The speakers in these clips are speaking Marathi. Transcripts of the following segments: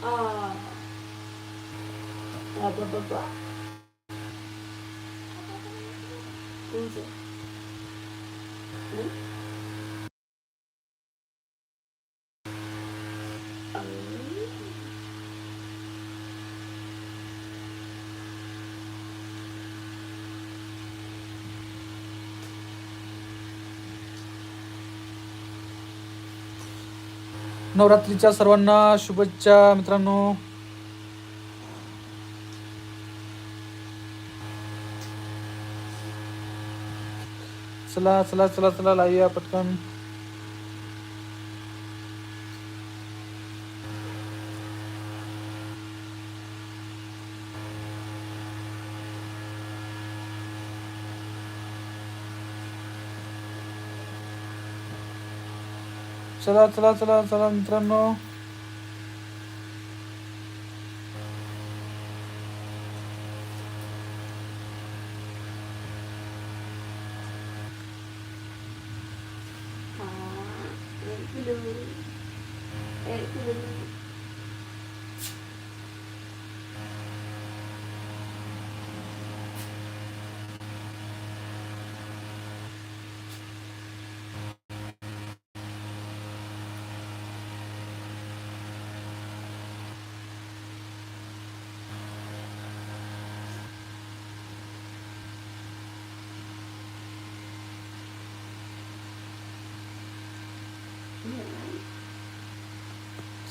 Ah. ah Nabababa. Ano? Hmm? नवरात्रीच्या सर्वांना शुभेच्छा मित्रांनो. चला चला चला चला लावूया पटकन. चला चला चला चला मित्रांनो Thank you.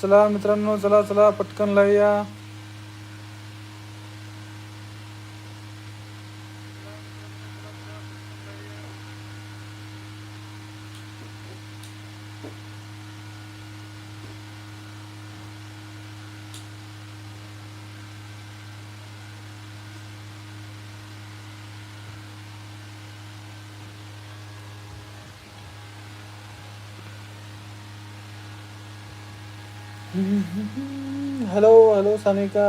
चला मित्रांनो चला चला पटकन लावूया. हॅलो हॅलो सानिका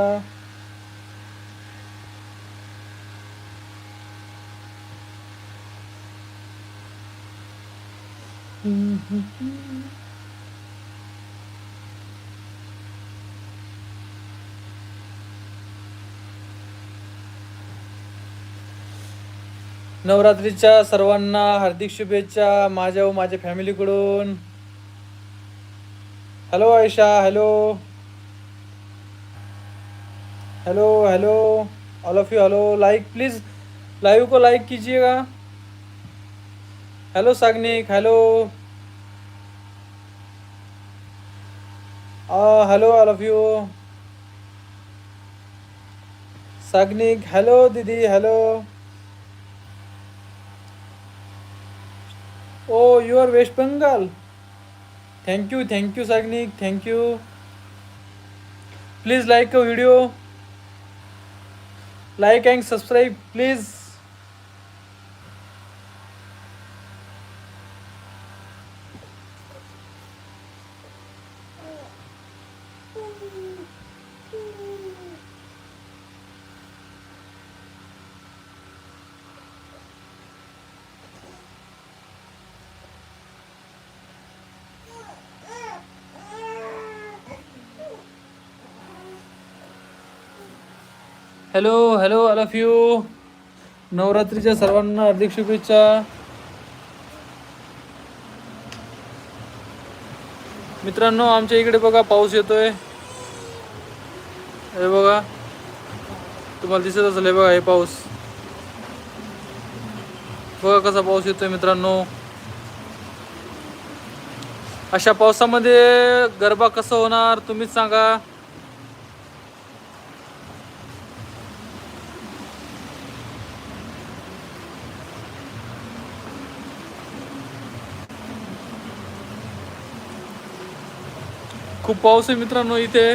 नवरात्रीच्या सर्वांना हार्दिक शुभेच्छा माझ्या व माझ्या फॅमिलीकडून hello Ayesha hello hello hello all of you hello like please live को लाइक कीजिएगा. Hello Sagnik hello hello all of you Sagnik hello दीदी hello oh you are West Bengal thank you thank you thank you Sagnik thank please like a video like and subscribe please hello hello all of you नवरात्रीच्या सर्वांना हार्दिक शुभेच्छा. मित्रांनो आमच्या इकडे बघा पाऊस येतोय. हे बघा. तुम्हाला दिसत असेल हे बघा हे पाऊस. बघा कसा पाऊस येतोय मित्रांनो. अशा पावसामध्ये गरबा कसं होणार तुम्हीच सांगा. खूप पाऊस आहे मित्रांनो इथे.